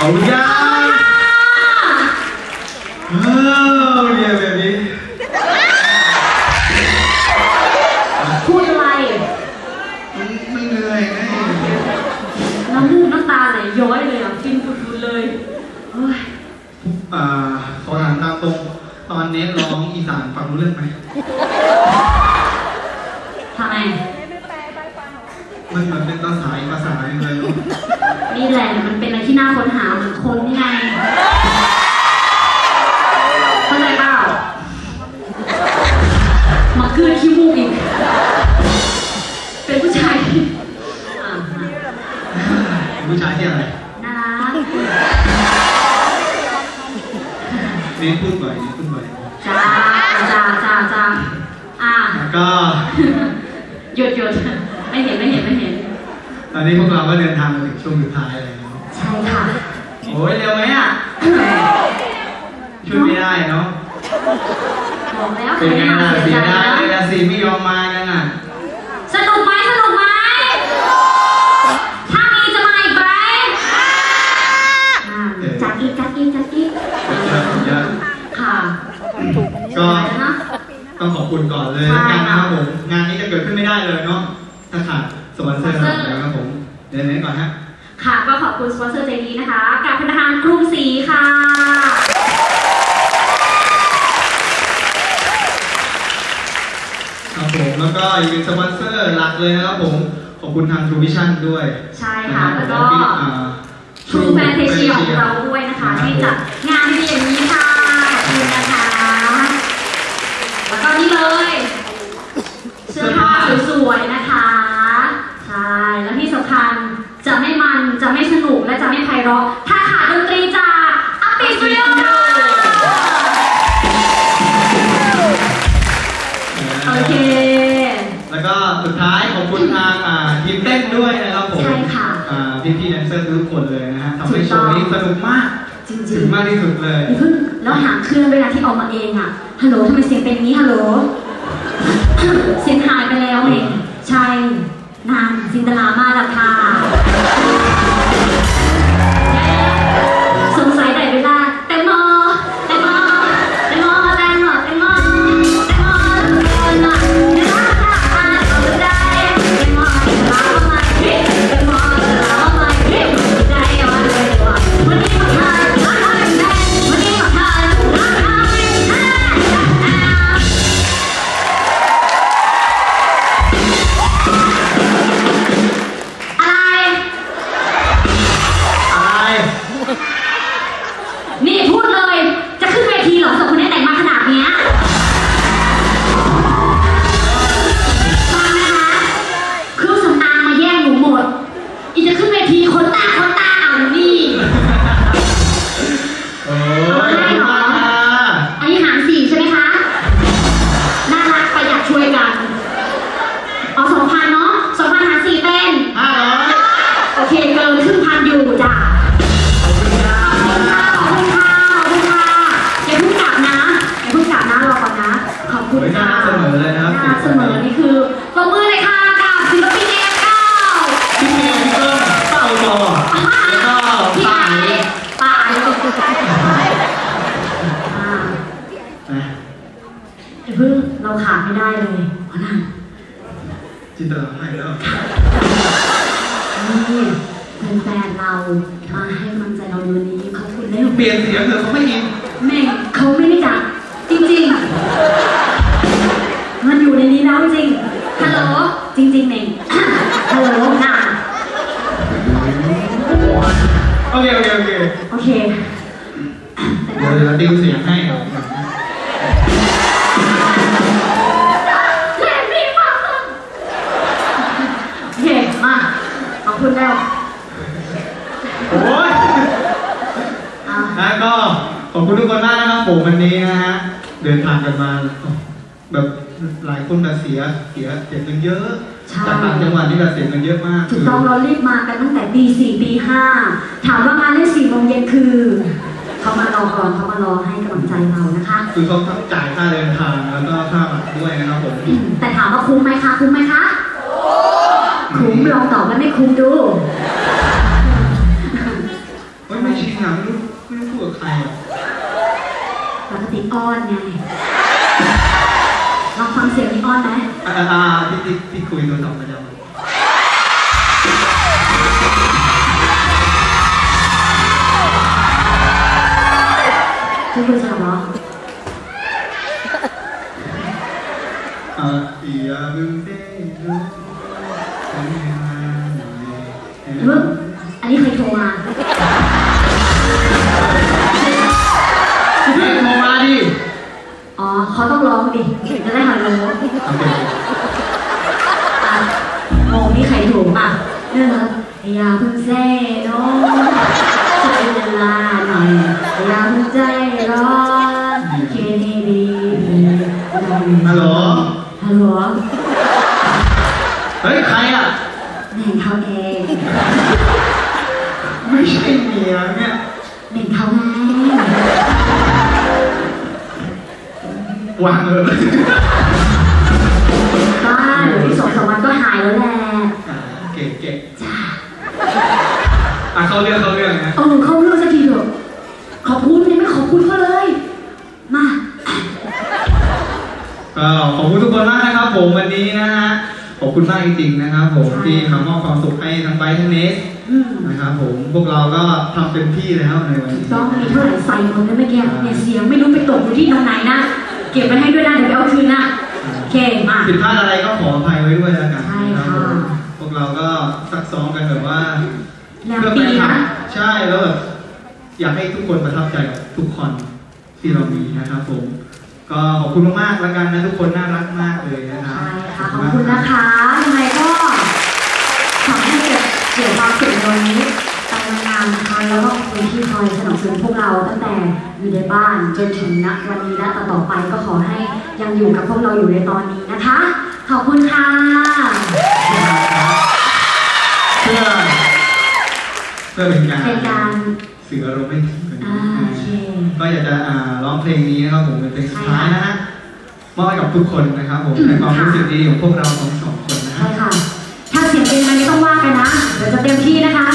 เอาย่างเออเรียนแบบนี้พูดอะไร มันมันเหนื่อยไงน้ำมูกน้ำตาไหลย้อยเลยอะฟินฟุดๆเลยเฮ้ยอ่าขอถามตามตรงตอนนี้ร้องอีสานฟังรู้เรื่องไหมทำไม มันเหมือนเป็นภาษาอีกภาษาหนึ่งเลยเนอะนี่แหละ มันเป็นอะไรที่น่าค้นหาเหมือนคนนี่ไงเข้าใจเปล่ามาคืนขี้มูกอีก เป็นผู้ชายที่อ่าเป็นผู้ชายที่อะไรน่ารักเน้นพูดบ่อยเน้นพูดบ่อยจ้าจ้าจ้าจ้าอ่าแล้วก็หยุดหยุดไม่เห็นไม่เห็นไม่เห็นตอนนี้พวกเราก็เดินทางมาถึงช่วงสุดท้ายแล้วใช่ค่ะ โอ้ยเร็วไหมอะ ช่วยไม่ได้เนาะ บอกแล้วเป็นไงล่ะเสีเสียยใจดายนะเลยละสิไม่ยอมมากันอะ สนุกไหมสนุกไหมถ้ามีจะมาอีกไหมอ่าจัดอีกจัดอีกจัดอีกเยอะเยอะค่ะก็นะต้องขอบคุณก่อนเลยแล้วกันนะครับผมงานนี้จะเกิดขึ้นไม่ได้เลยเนาะถ้าขาดสปอนเซอร์เรานะครับผมเดี๋ยวนี้ก่อนฮะ ค่ะก็ขอบคุณสปอนเซอร์ใจดีนะคะกับธนาคารกรุงศรีค่ะ ครับผมแล้วก็อีกหนึ่งสปอนเซอร์หลักเลยนะครับผม ขอบคุณทาง True Vision ด้วยใช่ค่ะแล้วก็อ่าทรูแฟนเทเชียของเราด้วยนะคะที่จัดงานดีอย่างนี้ค่ะขอบคุณนะคะแล้วก็นี่เลย เสื้อผ้าสวยๆนะคะ ใช่ แล้วที่สำคัญจะไม่มันจะ ไม่สนุกและจะไม่ไพเราะ ถ้าขาดดนตรีจากอัปปี้สตูดิโอโอเค แล้วก็สุดท้ายขอบคุณทางอ่าทีมเต้นด้วยนะครับผมใช่ค่ะอ่าพี่ๆแดนเซอร์ทุกคนเลยนะฮะทำให้ถูโชกต้องว์นี้สนุกมากจริงถึงมากที่สุดเลยๆนี่เพิ่งแล้วหางเครื่องด้วยนะที่ออกมาเองอะ ฮัลโหลทำไมเสียงเป็นอย่างนี้ฮัลโหล เสียงหายไปแล้วเองใช่นางจินตลามาจากค่ะ เราขาดไม่ได้เลยขอนั่งจินตลาให้แล้ว นี่แฟนๆเรามาให้กำลังใจเราในวันนี้ขอบคุณเลยเปลี่ยนเสียงเถอะเขาไม่อินแม่งเขาไม่ได้จัดจริงๆ มันอยู่ในนี้แล้วจริงฮัลโหลจริงๆเน่งฮัลโหลน่ะโอเคโอเคโอเคโอเค เดี๋ยวเดี๋ยวติวเสียงให้ ขอบคุณแล้วโอ้ยอะนะก็ขอบคุณทุกคนมากนะครับผมวันนี้นะฮะเดินทางกันมาแบบหลายคนแบบเสียเสียเสียเงินเยอะจากต่างจังหวัดนี่แบบเสียเงินเยอะมากถูกต้องเรารีบมากันตั้งแต่ตีสี่ตีห้าถามว่างานเล่นสี่โมงเย็นคือเขามารอก่อนเขามารอให้กำลังใจเรานะคะ คือเขาต้องจ่ายค่าเดินทางแล้วก็ค่าบัตรด้วยนะครับผม แต่ถามว่าคุ้มไหมคะคุ้มไหมคะ คุ้มลองตอบว่าไม่คุ้มดู เฮ้ยไม่ชินอะไม่รู้ไม่รู้พูดกับใครอะปกติอ้อนไงลองฟังเสียงนี้อ้อนไหมอ่าอ่าที่ที่ที่คุยโทรศัพท์ประจำอะจะคุยสลับเหรออ่าอียาบึ้งเต้รู้ทำให้มา หน่อยหรือว่าอันนี้ใครโทรมาพี่โทรมาดิอ๋อเขาต้องร้องดิจะได้หารู้โอเคอะโมนี่ใครถูกอะเรื่องนะอย่าเพิ่งเซ่น้องใช้เวลาหน่อยอย่าเพิ่งใจร้อนเคดีดีฮัลโหลฮัลโหลเฮ้ยใครอะแหน่งเขาเอง ไม่ใช่เมียเนี่ยแหน่งเขาไงวางเลยบ้านเดี๋ยวที่สองสามวันก็หายแล้วแหละอ่าเก่งเก่งจ้าอะเขาเรื่องเขาเรื่องนะเออเข้าเรื่องสักทีเถอะขอบคุณยังไม่ขอบคุณเขาเลย มาก็ขอบคุณทุกคนมากนะครับผมวันนี้นะฮะ ขอบคุณมากจริงๆนะครับ ผมที่มามอบความสุขให้ทั้งไบร์ททั้งเนสอืมนะครับผมพวกเราก็ทำเต็มที่แล้วในวันนี้ต้องมีเท่าไหร่ใส่หมดเลยเมื่อกี้เนี่ยเสียงไม่รู้ไปตกอยู่ที่ตรงไหนนะเก็บไว้ให้ด้วยนะเดี๋ยวไปเอาคืนนะโอเคมาผิดพลาดอะไรก็ขออภัยไว้ด้วยแล้วกันใช่นะคค่ะรับผมพวกเราก็ซักซ้อมกันแบบว่าแล้วเพื่อปีแฟนคลันะบใช่แล้วแบบอยากให้ทุกคนประทับใจกับทุกคนที่เรามีนะครับผม ก็ขอบคุณมากๆแล้วกันนะทุกคนน่ารักมากเลยนะครับใช่ค่ะ ขอบคุณนะคะยังไงก็ขอให้เกิดเกี่ยวความสุขในวันนี้ไปนานๆนะคะแล้วก็ขอบคุณที่คอยสนับสนุนพวกเราตั้งแต่อยู่ในบ้านจนถึงณวันนี้และต่อๆไปก็ขอให้ยังอยู่กับพวกเราอยู่ในตอนนี้นะคะ ขอบคุณค่ะเพื่อเพื่อเป็นการเป็นการสื่ออารมณ์ให้ถึงกันอ่าโอเคก็อยากจะอ่าร้องเพลงนี้นะครับผมเป็นเพลงสุดท้ายนะฮะ มอบให้กับทุกคนนะครับผมในความรู้สึกดีของพวกเราทั้งสองคนนะใช่ค่ะ ถ้าเสียงเป็นอะไรไม่ต้องว่ากันนะ เดี๋ยวจะเต็มที่นะคะ